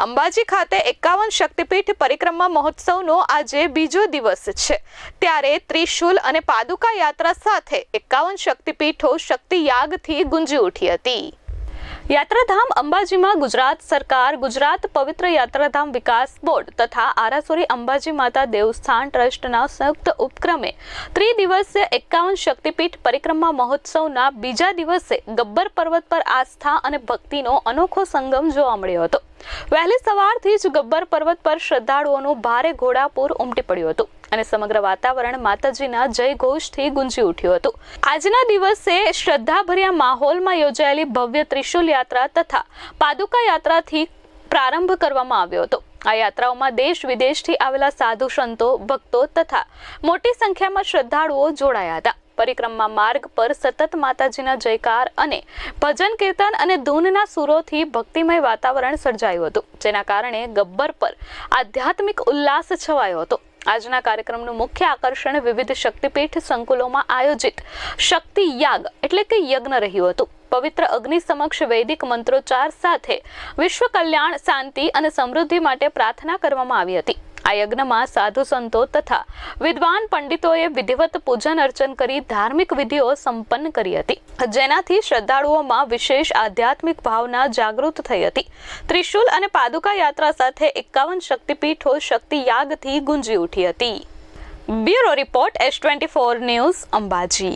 અંબાજી ખાતે એકાવન શક્તિપીઠ પરિક્રમા મહોત્સવનો આજે બીજો દિવસ છે. ત્યારે ત્રિશુલ અને પાદુકા યાત્રા સાથે એકાવન શક્તિપીઠો શક્તિયાગથી ગુંજી ઉઠી હતી. યાત્રાધામ અંબાજીમાં ગુજરાત સરકાર, ગુજરાત પવિત્ર યાત્રાધામ વિકાસ બોર્ડ તથા આરાસુરી અંબાજી માતા દેવસ્થાન ટ્રસ્ટના સંયુક્ત ઉપક્રમે ત્રિદિવસીય એકાવન શક્તિપીઠ પરિક્રમા મહોત્સવના બીજા દિવસે ગબ્બર પર્વત પર આસ્થા અને ભક્તિનો અનોખો સંગમ જોવા મળ્યો હતો. વહેલી સવારથી જ ગબ્બર પર્વત પર શ્રદ્ધાળુઓનું ભારે ઘોડાપૂર ઉમટી પડ્યું હતું અને સમગ્ર વાતાવરણ માતાજીના જય ઘોષથી ગુંજી ઉઠ્યું હતું. આજના દિવસે શ્રદ્ધાભર્યા માહોલમાં યોજાયેલી ભવ્ય ત્રિશુલ યાત્રા તથા પાદુકા યાત્રાથી પ્રારંભ કરવામાં આવ્યો હતો. આ યાત્રાઓમાં દેશ વિદેશથી આવેલા સાધુ સંતો, ભક્તો તથા મોટી સંખ્યામાં શ્રદ્ધાળુઓ જોડાયા હતા. પરિક્રમા માર્ગ પર સતત માતાજીના જયકાર અને ભજન કીર્તન અને ધૂનના સુરોથી ભક્તિમય વાતાવરણ સર્જાયું હતું, જેના કારણે ગબ્બર પર આધ્યાત્મિક ઉલ્લાસ છવાયો હતો. આજના કાર્યક્રમનું મુખ્ય આકર્ષણ વિવિધ શક્તિપીઠ સંકુલોમાં આયોજિત શક્તિ યાગ એટલે કે યજ્ઞ રહ્યું હતું. પવિત્ર અગ્નિ સમક્ષ વૈદિક મંત્રોચ્ચાર સાથે વિશ્વ કલ્યાણ, શાંતિ અને સમૃદ્ધિ માટે પ્રાર્થના કરવામાં આવી હતી. આ યજ્ઞમાં સાધુ સંતો તથા વિદ્વાન પંડિતોએ વિધિવત પૂજન અર્ચન કરી ધાર્મિક વિધિઓ સંપન્ન કરી હતી. જેનાથી શ્રદ્ધાળુઓમાં વિશેષ આધ્યાત્મિક ભાવના જાગૃત થઈ હતી. ત્રિશુલ અને પાદુકા યાત્રા સાથે એકાવન શક્તિપીઠો શક્તિ યાગથી ગુંજી ઉઠી હતી. Bureau report S twenty four news Ambaji.